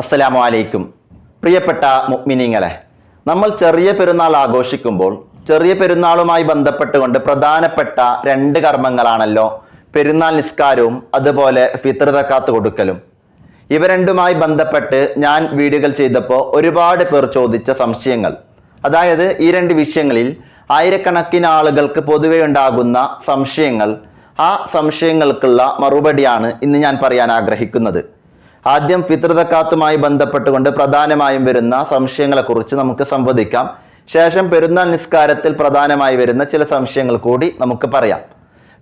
അസ്സലാമു അലൈക്കും പ്രിയപ്പെട്ട മുഅ്മിനീങ്ങളെ നമ്മൾ ചെറിയ പെരുന്നാൾ ആഘോഷിക്കുമ്പോൾ ചെറിയ പെരുന്നാളുമായി ബന്ധപ്പെട്ടുകൊണ്ട് പ്രധാനപ്പെട്ട രണ്ട് കർമ്മങ്ങളാണല്ലോ പെരുന്നാൾ നിസ്കാരവും അതുപോലെ ഫിത്ർ തക്കാത്ത് കൊടുക്കലും. ഇവ രണ്ടുമായി ബന്ധപ്പെട്ട് ഞാൻ വീഡിയോകൾ ചെയ്തപ്പോൾ ഒരുപാട് പേർ ചോദിച്ച സംശയങ്ങൾ. അതായത് ഈ രണ്ട് വിഷയങ്ങളിൽ ആയിരക്കണക്കിന് ആളുകൾക്ക് പൊതുവെ ഉണ്ടാകുന്ന സംശയങ്ങൾ. ആ സംശയങ്ങൾക്കുള്ള മറുപടിയാണ് ഇന്ന് ഞാൻ പറയാൻ ആഗ്രഹിക്കുന്നത്. ആദ്യം ഫിത്രതക്കാത്തുമായി ബന്ധപ്പെട്ടുകൊണ്ട് പ്രധാനമായും വരുന്ന സംശയങ്ങളെക്കുറിച്ച് നമുക്ക് സംവദിക്കാം. ശേഷം പെരുന്നാൾ നിസ്കാരത്തിൽ പ്രധാനമായി വരുന്ന ചില സംശയങ്ങൾ കൂടി നമുക്ക് പറയാം.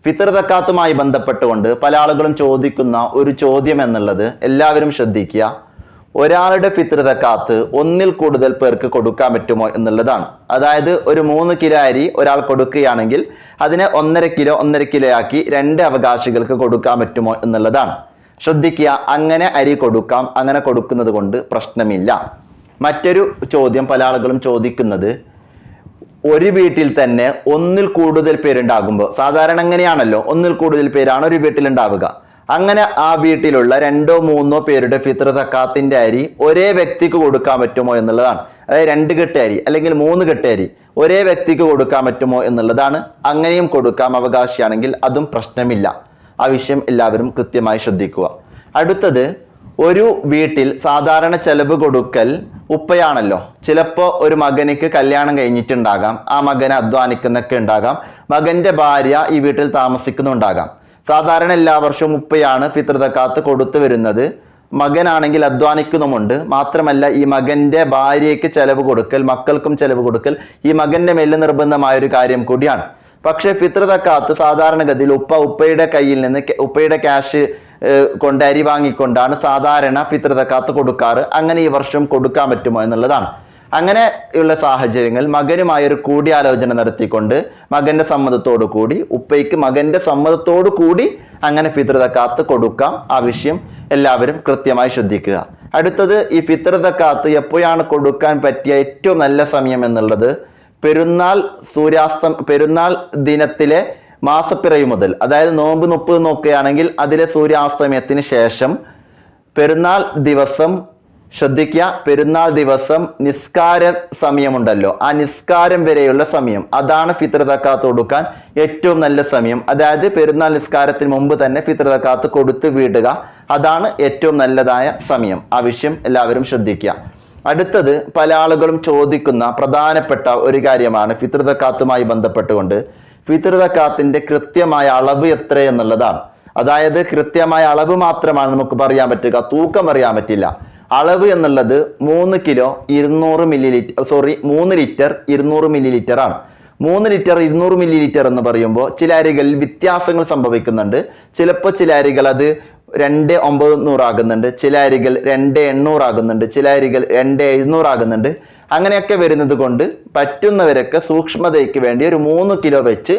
ഫിത്രതക്കാത്തുമായി ബന്ധപ്പെട്ടുകൊണ്ട് പല ആളുകളും ചോദിക്കുന്ന ഒരു ചോദ്യം എന്നുള്ളത് എല്ലാവരും ശ്രദ്ധിക്കുക. ഒരാളുടെ ഫിത്രതക്കാത്ത് ഒന്നിൽ കൂടുതൽ പേർക്ക് കൊടുക്കാൻ പറ്റുമോ എന്നുള്ളതാണ്. അതായത് ഒരു മൂന്ന് കിലോ അരി ഒരാൾ കൊടുക്കുകയാണെങ്കിൽ അതിനെ ഒന്നര കിലോ ഒന്നര കിലോ ആക്കി രണ്ട് അവകാശികൾക്ക് കൊടുക്കാൻ പറ്റുമോ എന്നുള്ളതാണ്. ശ്രദ്ധിക്കുക. അങ്ങനെ അരി കൊടുക്കാം. അങ്ങനെ കൊടുക്കുന്നത് കൊണ്ട് പ്രശ്നമില്ല. മറ്റൊരു ചോദ്യം പല ആളുകളും ചോദിക്കുന്നത് ഒരു വീട്ടിൽ തന്നെ ഒന്നിൽ കൂടുതൽ പേരുണ്ടാകുമ്പോൾ സാധാരണ അങ്ങനെയാണല്ലോ ഒന്നിൽ കൂടുതൽ പേരാണ് ഒരു വീട്ടിൽ ഉണ്ടാവുക. അങ്ങനെ ആ വീട്ടിലുള്ള രണ്ടോ മൂന്നോ പേരുടെ ഫിത്ര തക്കാത്തിന്റെ അരി ഒരേ വ്യക്തിക്ക് കൊടുക്കാൻ പറ്റുമോ എന്നുള്ളതാണ്. അതായത് രണ്ട് കെട്ട് അരി അല്ലെങ്കിൽ മൂന്ന് കെട്ട് അരി ഒരേ വ്യക്തിക്ക് കൊടുക്കാൻ പറ്റുമോ എന്നുള്ളതാണ്. അങ്ങനെയും കൊടുക്കാം അവകാശിയാണെങ്കിൽ അതും പ്രശ്നമില്ല. ആ വിഷയം എല്ലാവരും കൃത്യമായി ശ്രദ്ധിക്കുക. അടുത്തത് ഒരു വീട്ടിൽ സാധാരണ ചെലവ് കൊടുക്കൽ ഉപ്പയാണല്ലോ. ചിലപ്പോൾ ഒരു മകനിക്ക് കല്യാണം കഴിഞ്ഞിട്ടുണ്ടാകാം ആ മകനെ അധ്വാനിക്കുന്നൊക്കെ ഉണ്ടാകാം മകന്റെ ഭാര്യ ഈ വീട്ടിൽ താമസിക്കുന്നുണ്ടാകാം. സാധാരണ എല്ലാ വർഷവും ഉപ്പയാണ് പിതൃതക്കാത്ത് കൊടുത്തു വരുന്നത്. മകനാണെങ്കിൽ അധ്വാനിക്കുന്നുമുണ്ട്. മാത്രമല്ല ഈ മകന്റെ ഭാര്യയ്ക്ക് ചെലവ് കൊടുക്കൽ മക്കൾക്കും ചെലവ് കൊടുക്കൽ ഈ മകന്റെ മേലിൽ നിർബന്ധമായ ഒരു കാര്യം കൂടിയാണ്. പക്ഷേ ഫിത്രതക്കാത്ത് സാധാരണഗതിയിൽ ഉപ്പ ഉപ്പയുടെ കയ്യിൽ നിന്ന് ഉപ്പയുടെ ക്യാഷ് കൊണ്ട് അരി വാങ്ങിക്കൊണ്ടാണ് സാധാരണ ഫിത്രതക്കാത്ത് കൊടുക്കാറ്. അങ്ങനെ ഈ വർഷം കൊടുക്കാൻ പറ്റുമോ എന്നുള്ളതാണ്. അങ്ങനെ ഉള്ള സാഹചര്യങ്ങൾ മകനുമായി ഒരു കൂടിയാലോചന നടത്തിക്കൊണ്ട് മകന്റെ സമ്മതത്തോടു കൂടി ഉപ്പയ്ക്ക് മകന്റെ സമ്മതത്തോടു കൂടി അങ്ങനെ ഫിത്രതക്കാത്ത് കൊടുക്കാം. ആ വിഷയം എല്ലാവരും കൃത്യമായി ശ്രദ്ധിക്കുക. അടുത്തത് ഈ ഫിത്രതക്കാത്ത് എപ്പോഴാണ് കൊടുക്കാൻ പറ്റിയ ഏറ്റവും നല്ല സമയം എന്നുള്ളത് പെരുന്നാൾ സൂര്യാസ്തം പെരുന്നാൾ ദിനത്തിലെ മാസപ്പിറവി മുതൽ അതായത് നോമ്പ് മുപ്പത് നോക്കുകയാണെങ്കിൽ അതിലെ സൂര്യാസ്തമയത്തിന് ശേഷം പെരുന്നാൾ ദിവസം ശ്രദ്ധിക്കുക. പെരുന്നാൾ ദിവസം നിസ്കാര സമയമുണ്ടല്ലോ. ആ നിസ്കാരം വരെയുള്ള സമയം അതാണ് ഫിത്ര തക്കാത്ത് കൊടുക്കാൻ ഏറ്റവും നല്ല സമയം. അതായത് പെരുന്നാൾ നിസ്കാരത്തിന് മുമ്പ് തന്നെ ഫിത്ര തക്കാത്ത് കൊടുത്ത് വിടുക. അതാണ് ഏറ്റവും നല്ലതായ സമയം. ആ വിഷയം എല്ലാവരും ശ്രദ്ധിക്കുക. അടുത്തത് പല ആളുകളും ചോദിക്കുന്ന പ്രധാനപ്പെട്ട ഒരു കാര്യമാണ് ഫിത്ർ തക്കാത്തുമായി ബന്ധപ്പെട്ടുകൊണ്ട്. ഫിത്ർ തക്കാത്തിന്റെ കൃത്യമായ അളവ് എത്ര എന്നുള്ളതാണ്. അതായത് കൃത്യമായ അളവ് മാത്രമാണ് നമുക്ക് പറയാൻ പറ്റുക തൂക്കം അറിയാൻ പറ്റില്ല. അളവ് എന്നുള്ളത് മൂന്ന് കിലോ ഇരുന്നൂറ് മില്ലി ലിറ്റർ സോറി മൂന്ന് ലിറ്റർ ഇരുന്നൂറ് മില്ലി ലിറ്റർ ആണ് മൂന്ന് ലിറ്റർ ഇരുന്നൂറ് മില്ലി ലിറ്റർ എന്ന് പറയുമ്പോൾ ചില അരികളിൽ വ്യത്യാസങ്ങൾ സംഭവിക്കുന്നുണ്ട്. ചിലപ്പോൾ ചില അരികൾ അത് രണ്ട് ഒമ്പത് നൂറാകുന്നുണ്ട് ചില അരികൾ രണ്ട് എണ്ണൂറാകുന്നുണ്ട് ചില അരികൾ രണ്ട് എഴുന്നൂറാകുന്നുണ്ട് അങ്ങനെയൊക്കെ വരുന്നത് കൊണ്ട് പറ്റുന്നവരൊക്കെ സൂക്ഷ്മതയ്ക്ക് വേണ്ടി ഒരു മൂന്ന് കിലോ വെച്ച്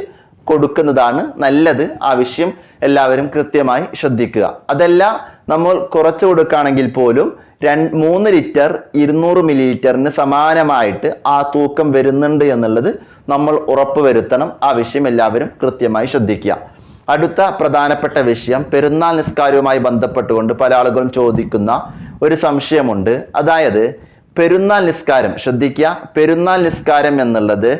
കൊടുക്കുന്നതാണ് നല്ലത്. ആവശ്യം എല്ലാവരും കൃത്യമായി ശ്രദ്ധിക്കുക. അതല്ല നമ്മൾ കുറച്ച് കൊടുക്കുകയാണെങ്കിൽ പോലും രണ്ട് മൂന്ന് ലിറ്റർ ഇരുന്നൂറ് മില്ലി ലിറ്ററിന് സമാനമായിട്ട് ആ തൂക്കം വരുന്നുണ്ട് എന്നുള്ളത് നമ്മൾ ഉറപ്പുവരുത്തണം ആ വിഷയം എല്ലാവരും കൃത്യമായി ശ്രദ്ധിക്കുക. അടുത്ത പ്രധാനപ്പെട്ട വിഷയം പെരുന്നാൾ നിസ്കാരവുമായി ബന്ധപ്പെട്ടുകൊണ്ട് പല ആളുകളും ചോദിക്കുന്ന ഒരു സംശയമുണ്ട്. അതായത് പെരുന്നാൾ നിസ്കാരം ശ്രദ്ധിക്കുക. പെരുന്നാൾ നിസ്കാരം എന്നുള്ളത്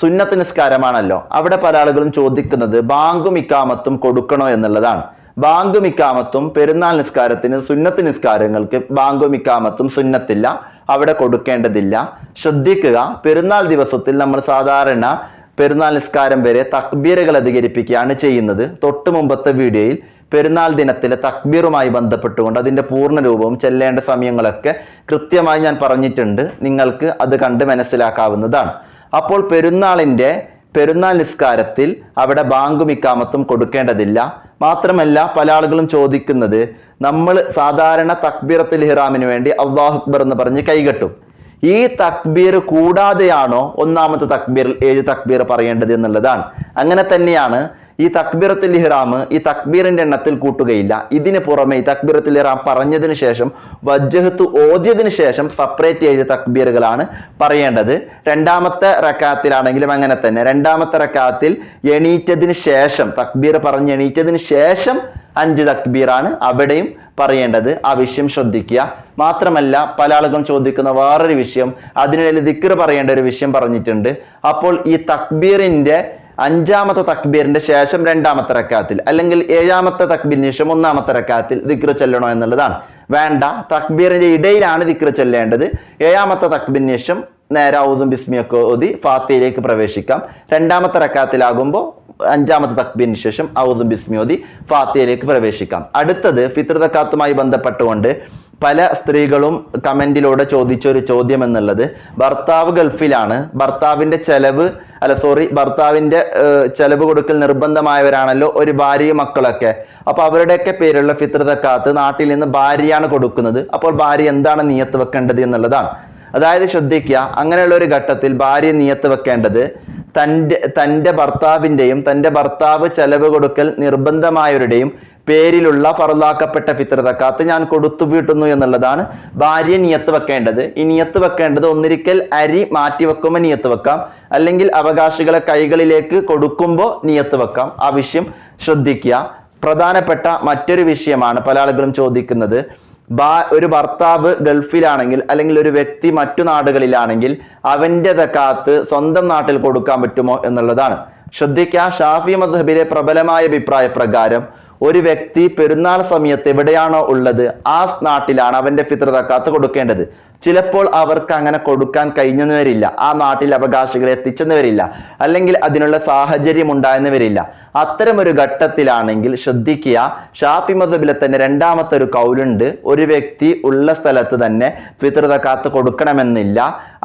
സുന്നത്ത് നിസ്കാരമാണല്ലോ. അവിടെ പല ആളുകളും ചോദിക്കുന്നത് ബാങ്കും ഇക്കാമത്തും കൊടുക്കണോ എന്നുള്ളതാണ്. ബാങ്കും ഇക്കാമത്തും പെരുന്നാൾ നിസ്കാരത്തിന് സുന്നത്ത് നിസ്കാരങ്ങൾക്ക് ബാങ്കുമിക്കാമത്തും സുന്നത്തില്ല അവിടെ കൊടുക്കേണ്ടതില്ല. ശ്രദ്ധിക്കുക പെരുന്നാൾ ദിവസത്തിൽ നമ്മൾ സാധാരണ പെരുന്നാൾ നിസ്കാരം വരെ തക്ബീറുകൾ അധികരിപ്പിക്കുകയാണ് ചെയ്യുന്നത്. തൊട്ടു മുമ്പത്തെ വീഡിയോയിൽ പെരുന്നാൾ ദിനത്തിലെ തക്ബീറുമായി ബന്ധപ്പെട്ടുകൊണ്ട് അതിന്റെ പൂർണ രൂപവും ചെല്ലേണ്ട സമയങ്ങളൊക്കെ കൃത്യമായി ഞാൻ പറഞ്ഞിട്ടുണ്ട്. നിങ്ങൾക്ക് അത് കണ്ട് മനസ്സിലാക്കാവുന്നതാണ്. അപ്പോൾ പെരുന്നാളിന്റെ പെരുന്നാൾ നിസ്കാരത്തിൽ അവിടെ ബാങ്കും കൊടുക്കേണ്ടതില്ല. മാത്രമല്ല പല ആളുകളും ചോദിക്കുന്നത് നമ്മൾ സാധാരണ തക്ബീറത്തുൽ ഹിറാമിന് വേണ്ടി അള്ളാഹു അക്ബർ എന്ന് പറഞ്ഞ് കൈകെട്ടും. ഈ തക്ബീർ കൂടാതെയാണോ ഒന്നാമത്തെ തക്ബീർ ഏഴ് തക്ബീർ പറയേണ്ടത് എന്നുള്ളതാണ്. അങ്ങനെ തന്നെയാണ് ഈ തക്ബീറത്തുൽ ഇഹ്റാം ഈ തക്ബീറിന്റെ എണ്ണത്തിൽ കൂട്ടുകയില്ല. ഇതിന് പുറമെ ഈ തക്ബീറത്തുൽ ഇഹ്റാം പറഞ്ഞതിന് ശേഷം വജ്ജഹത്ത് ഓദ്യതിന് ശേഷം സെപ്പറേറ്റ് ഏഴ് തക്ബീറുകളാണ് പറയേണ്ടത്. രണ്ടാമത്തെ റക്കാത്തിലാണെങ്കിലും അങ്ങനെ തന്നെ. രണ്ടാമത്തെ റക്കാത്തിൽ എണീറ്റതിന് ശേഷം തക്ബീർ പറഞ്ഞ് എണീറ്റതിന് ശേഷം അഞ്ച് തക്ബീറാണ് അവിടെയും പറയേണ്ടത്. ആ വിഷയം ശ്രദ്ധിക്കുക. മാത്രമല്ല പല ആളുകളും ചോദിക്കുന്ന വേറൊരു വിഷയം അതിനിടയിൽ ദിക്ർ പറയേണ്ട ഒരു വിഷയം പറഞ്ഞിട്ടുണ്ട്. അപ്പോൾ ഈ തക്ബീറിന്റെ അഞ്ചാമത്തെ തക്ബീറിന്റെ ശേഷം രണ്ടാമത്തെ റക്കാത്തിൽ അല്ലെങ്കിൽ ഏഴാമത്തെ തക്ബീറിന് ശേഷം ഒന്നാമത്തെ റക്കാത്തിൽ ദിക്ർ ചെല്ലണോ എന്നുള്ളതാണ്. വേണ്ട തക്ബീറിന്റെ ഇടയിലാണ് ദിക്ർ ചെല്ലേണ്ടത്. ഏഴാമത്തെ തക്ബീറിന് ശേഷം നേരെ ഔദും ബിസ്മിയൊക്കെ ഓതി ഫാത്തിയിലേക്ക് പ്രവേശിക്കാം. രണ്ടാമത്തെ റക്കാത്തിലാകുമ്പോൾ അഞ്ചാമത്തെ തക്ബീറിന് ശേഷം ഔദും ബിസ്മി ഓതി ഫാത്തിയിലേക്ക് പ്രവേശിക്കാം. അടുത്തത് ഫിത്രതക്കാത്തുമായി ബന്ധപ്പെട്ടുകൊണ്ട് പല സ്ത്രീകളും കമന്റിലൂടെ ചോദിച്ച ഒരു ചോദ്യം എന്നുള്ളത് ഭർത്താവ് ഗൾഫിലാണ് ഭർത്താവിന്റെ ചെലവ് അല്ല സോറി ഭർത്താവിന്റെ ചെലവ് കൊടുക്കൽ നിർബന്ധമായവരാണല്ലോ ഒരു ഭാര്യയും മക്കളൊക്കെ. അപ്പോൾ അവരുടെയൊക്കെ പേരുള്ള ഫിത്രതക്കാത്ത് നാട്ടിൽ നിന്ന് ഭാര്യയാണ് കൊടുക്കുന്നത്. അപ്പോൾ ഭാര്യ എന്താണ് നിയത്ത് വെക്കേണ്ടത് എന്നുള്ളതാണ്. അതായത് ശ്രദ്ധിക്കുക അങ്ങനെയുള്ള ഒരു ഘട്ടത്തിൽ ഭാര്യ നിയത്ത് വെക്കേണ്ടത് തന്റെ തന്റെ ഭർത്താവിന്റെയും തന്റെ ഭർത്താവ് ചെലവ് കൊടുക്കൽ നിർബന്ധമായവരുടെയും പേരിലുള്ള ഫറലാക്കപ്പെട്ട ഫിത്ര തക്കാത്ത് ഞാൻ കൊടുത്തു വീട്ടുന്നു എന്നുള്ളതാണ് ഭാര്യ നിയത്ത് വെക്കേണ്ടത്. ഈ നിയത്ത് വെക്കേണ്ടത് ഒന്നിരിക്കൽ അരി മാറ്റി വെക്കുമ്പോൾ നിയത്ത് വെക്കാം. അല്ലെങ്കിൽ അവകാശികളെ കൈകളിലേക്ക് കൊടുക്കുമ്പോൾ നിയത്ത് വെക്കാം. ആ വിഷയം ശ്രദ്ധിക്കുക. പ്രധാനപ്പെട്ട മറ്റൊരു വിഷയമാണ് പല ആളുകളും ചോദിക്കുന്നത്. ബാ- ഒരു ഭർത്താവ് ഗൾഫിലാണെങ്കിൽ അല്ലെങ്കിൽ ഒരു വ്യക്തി മറ്റു നാടുകളിലാണെങ്കിൽ അവന്റെ തക്കാത്ത് സ്വന്തം നാട്ടിൽ കൊടുക്കാൻ പറ്റുമോ എന്നുള്ളതാണ്. ശ്രദ്ധിക്കുക. ഷാഫി മദ്ഹബിലെ പ്രബലമായ അഭിപ്രായ പ്രകാരം ഒരു വ്യക്തി പെരുന്നാൾ സമയത്ത് എവിടെയാണോ ഉള്ളത് ആ നാട്ടിലാണ് അവന്റെ ഫിത്ര തക്കാത്ത് കൊടുക്കേണ്ടത് ചിലപ്പോൾ അവർക്ക് അങ്ങനെ കൊടുക്കാൻ കഴിഞ്ഞെന്ന് വരില്ല ആ നാട്ടിൽ അവകാശികൾ എത്തിച്ചെന്ന് വരില്ല അല്ലെങ്കിൽ അതിനുള്ള സാഹചര്യം ഉണ്ടായെന്ന് വരില്ല ഒരു ഘട്ടത്തിലാണെങ്കിൽ ശ്രദ്ധിക്കുക ഷാഫി മസബിലെ തന്നെ രണ്ടാമത്തെ ഒരു കൗലുണ്ട്. ഒരു വ്യക്തി ഉള്ള സ്ഥലത്ത് തന്നെ ഫിത്രതക്കാത്ത് കൊടുക്കണമെന്നില്ല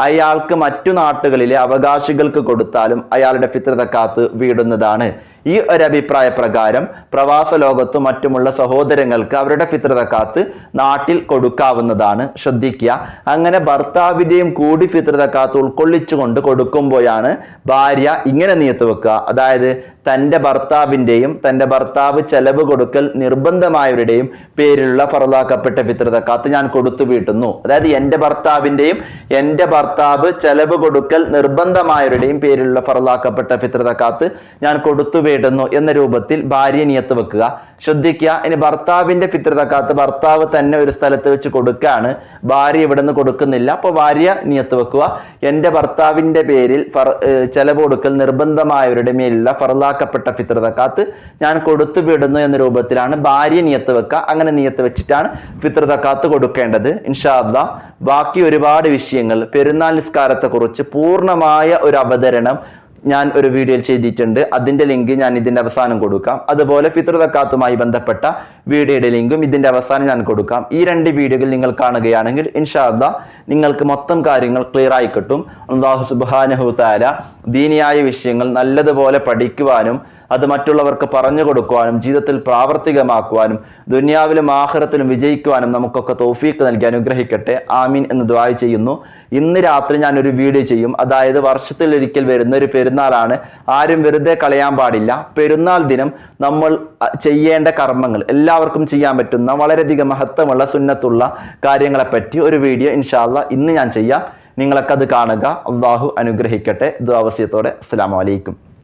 അയാൾക്ക് മറ്റു നാട്ടുകളിലെ അവകാശികൾക്ക് കൊടുത്താലും അയാളുടെ ഫിത്രതക്കാത്ത് വീടുന്നതാണ്. ഈ ഒരു അഭിപ്രായ പ്രകാരം പ്രവാസ ലോകത്തും മറ്റുമുള്ള സഹോദരങ്ങൾക്ക് അവരുടെ ഫിത്രതക്കാത്ത് നാട്ടിൽ കൊടുക്കാവുന്നതാണ് ശ്രദ്ധിക്കുക. അങ്ങനെ ഭർത്താവിന്റെയും കൂടി ഫിത്രതക്കാത്ത് ഉൾക്കൊള്ളിച്ചുകൊണ്ട് കൊടുക്കുമ്പോഴാണ് ഭാര്യ ഇങ്ങനെ നിയത്ത് വെക്കുക. അതായത് തന്റെ ഭർത്താവിന്റെയും തന്റെ ഭർത്താവ് ചെലവ് കൊടുക്കൽ നിർബന്ധമായവരുടെയും പേരിലുള്ള ഫറലാക്കപ്പെട്ട ഫിത്രതക്കാത്ത് ഞാൻ കൊടുത്തു വീട്ടുന്നു. അതായത് എന്റെ ഭർത്താവിന്റെയും എന്റെ ഭർത്താവ് ചെലവ് കൊടുക്കൽ നിർബന്ധമായവരുടെയും പേരിലുള്ള ഫറലാക്കപ്പെട്ട ഫിത്രതക്കാത്ത് ഞാൻ കൊടുത്തു വീട്ടുന്നു എന്ന രൂപത്തിൽ ഭാര്യ നിയത്ത് വെക്കുക. ശ്രദ്ധിക്കുക ഇനി ഭർത്താവിന്റെ ഫിത്രതക്കാത്ത് ഭർത്താവ് തന്നെ ഒരു സ്ഥലത്ത് വെച്ച് കൊടുക്കുകയാണ് ഭാര്യ ഇവിടെ നിന്ന് കൊടുക്കുന്നില്ല. അപ്പോൾ ഭാര്യ നിയത്ത് വെക്കുക. എന്റെ ഭർത്താവിന്റെ പേരിൽ ഫർ- ചെലവ് കൊടുക്കൽ നിർബന്ധമായവരുടെ മേലുള്ള ഫറലാക്കപ്പെട്ട ഫിത്രതക്കാത്ത് ഞാൻ കൊടുത്തു വിടുന്നു എന്ന രൂപത്തിലാണ് ഭാര്യ നിയത്ത് വെക്കുക. അങ്ങനെ നിയത്ത് വെച്ചിട്ടാണ് ഫിത്രതക്കാത്ത് കൊടുക്കേണ്ടത്. ഇൻഷാ അല്ലാ ബാക്കി ഒരുപാട് വിഷയങ്ങൾ പെരുന്നാൾ നിസ്കാരത്തെ കുറിച്ച് പൂർണമായ ഒരു അവതരണം ഞാൻ ഒരു വീഡിയോയിൽ ചെയ്തിട്ടുണ്ട്. അതിന്റെ ലിങ്ക് ഞാൻ ഇതിന്റെ അവസാനം കൊടുക്കാം. അതുപോലെ പിതൃതക്കാത്തുമായി ബന്ധപ്പെട്ട വീഡിയോയുടെ ലിങ്കും ഇതിന്റെ അവസാനം ഞാൻ കൊടുക്കാം. ഈ രണ്ട് വീഡിയോകൾ നിങ്ങൾ കാണുകയാണെങ്കിൽ ഇൻഷാല്ല നിങ്ങൾക്ക് മൊത്തം കാര്യങ്ങൾ ക്ലിയർ ആയി കിട്ടും. അള്ളാഹു സുബാനഹു താര ദീനിയായ വിഷയങ്ങൾ നല്ലതുപോലെ പഠിക്കുവാനും അത് മറ്റുള്ളവർക്ക് പറഞ്ഞു കൊടുക്കുവാനും ജീവിതത്തിൽ പ്രാവർത്തികമാക്കുവാനും ദുനിയാവിലും ആഹ്റത്തിലും വിജയിക്കുവാനും നമുക്കൊക്കെ തോഫീക്ക് നൽകി അനുഗ്രഹിക്കട്ടെ. ആമീൻ എന്ന് ദ്വായ ചെയ്യുന്നു. ഇന്ന് രാത്രി ഞാൻ ഒരു വീഡിയോ ചെയ്യും. അതായത് വർഷത്തിൽ ഒരിക്കൽ വരുന്ന ഒരു പെരുന്നാളാണ്. ആരും വെറുതെ കളയാൻ പാടില്ല. പെരുന്നാൾ ദിനം നമ്മൾ ചെയ്യേണ്ട കർമ്മങ്ങൾ എല്ലാവർക്കും ചെയ്യാൻ പറ്റുന്ന വളരെയധികം മഹത്വമുള്ള സുന്നത്തുള്ള കാര്യങ്ങളെപ്പറ്റി ഒരു വീഡിയോ ഇൻഷാല്ല ഇന്ന് ഞാൻ ചെയ്യാം. നിങ്ങളൊക്കെ അത് കാണുക. അള്ളാഹു അനുഗ്രഹിക്കട്ടെ. ദ്വാവസ്യത്തോടെ അസ്സാം അലൈക്കും.